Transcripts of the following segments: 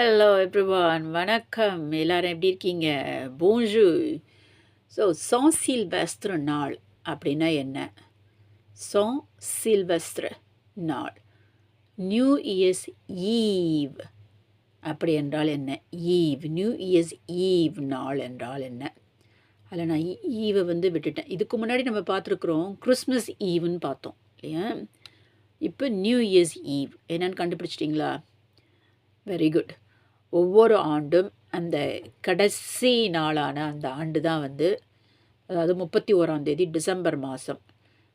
Hello everyone வணக்கம். எல்லோரும் எப்படி இருக்கீங்க? பூஞ்சு ஸோ சான் சில்வஸ்திர நாள் அப்படின்னா என்ன? சான் சில்வஸ்திர நாள். நியூ இயர்ஸ் ஈவ் அப்படி என்றால் என்ன? ஈவ் நியூ இயர்ஸ் ஈவ் நாள் என்றால் என்ன? அதில் நான் ஈவை வந்து விட்டுட்டேன். இதுக்கு முன்னாடி நம்ம பார்த்துருக்குறோம் கிறிஸ்மஸ் ஈவ்னு பார்த்தோம் இல்லையா? இப்போ நியூ இயர்ஸ் ஈவ் என்னன்னு கண்டுபிடிச்சிட்டிங்களா? வெரி குட் ஒவ்வொரு ஆண்டும் அந்த கடைசி நாளான அந்த ஆண்டு தான் வந்து அதாவது முப்பத்தி ஓராம் தேதி டிசம்பர் மாதம்.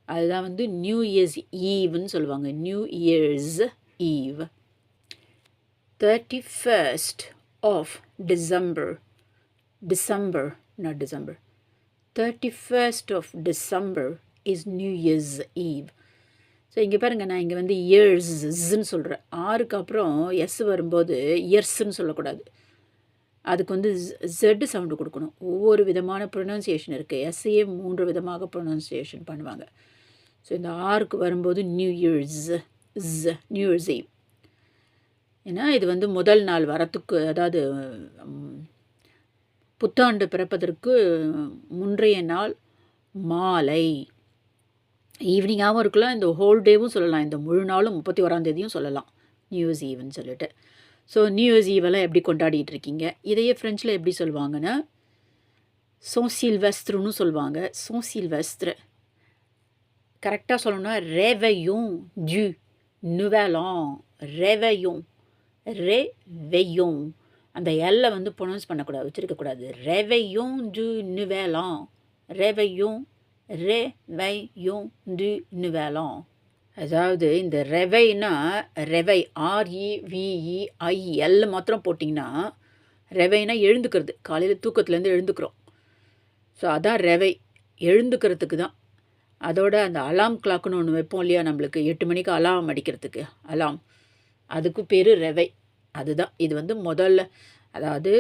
அதுதான் வந்து நியூ இயர்ஸ் ஈவ்னு சொல்லுவாங்க. New year's eve thirty first of December December not December thirty first of December is new year's eve so இங்கே பாருங்கள் நான் இங்கே வந்து இயர்ஸ்ன்னு சொல்கிறேன் ஆறுக்கு அப்புறம் எஸ் வரும்போது இயர்ஸ்ன்னு சொல்லக்கூடாது. அதுக்கு வந்து ஜெட் சவுண்டு கொடுக்கணும். ஒவ்வொரு விதமான ப்ரொனன்சியேஷன் இருக்குது எஸ்ஸையே மூன்று விதமாக ப்ரொனன்சியேஷன் பண்ணுவாங்க. ஸோ இந்த ஆறுக்கு வரும்போது நியூ இயர்ஸ் ஸ் நியூ இயர்ஸ் ஈவ் ஏன்னா இது வந்து முதல் நாள் வரத்துக்கு அதாவது புத்தாண்டு பிறப்பதற்கு முன்றைய நாள் மாலை. ஈவினிங்காகவும் இருக்கலாம் இந்த ஹோல் டேவும் சொல்லலாம். இந்த முழு நாளும் முப்பத்தி ஓராந்தேதியும் சொல்லலாம். நியூ இயர்ஸ் ஈவ்னு சொல்லிட்டு. ஸோ நியூ இயர்ஸ் ஈவெல்லாம் எப்படி கொண்டாடிட்டு இருக்கீங்க? இதையே ஃப்ரெஞ்சில் எப்படி சொல்லுவாங்கன்னா சோ சில்வஸ்த்ருன்னு சொல்லுவாங்க. சோ சில்வஸ்த்ரு கரெக்டாக சொல்லணும்னா ரேவையும் ஜு நுவலான் ரேவையும் ரே வெய்யும் அந்த எல்லை வந்து ப்ரொனவுன்ஸ் பண்ணக்கூடாது வச்சுருக்கக்கூடாது. ரெவையும் ஜு நுவேலான் ரெவையும் ரெ வை டு நுவேலான் அதாவது இந்த ரெவைனா ரெவை ஆர்இவிஇ ஐஎல் மாத்திரம் போட்டிங்கன்னா ரெவைனா எழுந்துக்கிறது. காலையில் தூக்கத்துலேருந்து எழுந்துக்கிறோம். ஸோ அதான் ரெவை. எழுந்துக்கிறதுக்கு தான். அதோட அந்த அலாம் கிளாக்குன்னு ஒன்று வைப்போம் இல்லையா நம்மளுக்கு? எட்டு மணிக்கு அலாம் அடிக்கிறதுக்கு. அலாம் அதுக்கு பேர் ரெவை. அதுதான். இது வந்து முதல்ல அதாவது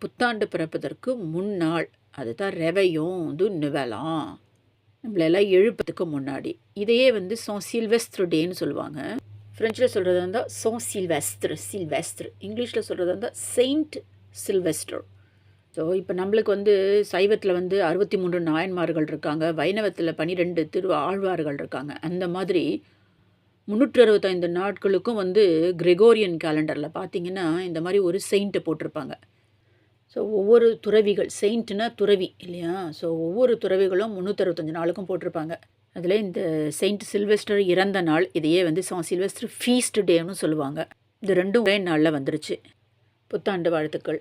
புத்தாண்டு பிறப்பதற்கு முன்னாள் அதுதான் ரெவையும் துன்னுவலாம். நம்மளெல்லாம் எழுப்பத்துக்கு முன்னாடி. இதையே வந்து சோ சில்வெஸ்ட்ரு டேன்னு சொல்லுவாங்க. ஃப்ரெஞ்சில் சொல்கிறது வந்தால் சோ சில்வெஸ்ட்ரு சில்வெஸ்ட்ரு இங்கிலீஷில் சொல்கிறது வந்தால் செயின்ட் சில்வெஸ்டர் ஸோ இப்போ நம்மளுக்கு வந்து சைவத்தில் வந்து அறுபத்தி மூன்று நாயன்மார்கள் இருக்காங்க. வைணவத்தில் பன்னிரெண்டு திரு ஆழ்வார்கள் இருக்காங்க. அந்த மாதிரி முந்நூற்றி அறுபத்தைந்து நாட்களுக்கும் வந்து கிரெகோரியன் கேலண்டரில் பார்த்தீங்கன்னா இந்த மாதிரி ஒரு செயின்ட்டை போட்டிருப்பாங்க. ஸோ ஒவ்வொரு துறவிகள் செயின்ட்னா துறவி இல்லையா? ஸோ ஒவ்வொரு துறவிகளும் முந்நூற்றறுபத்தஞ்சு நாளுக்கும் போட்டிருப்பாங்க. அதில் இந்த செயின்ட் சில்வெஸ்டர் இறந்த நாள் இதையே வந்து சா சில்வெஸ்டர் ஃபீஸ்ட் டேன்னு சொல்லுவாங்க. இது ரெண்டும் ஒரே நாளில் வந்துருச்சு. புத்தாண்டு வாழ்த்துக்கள்.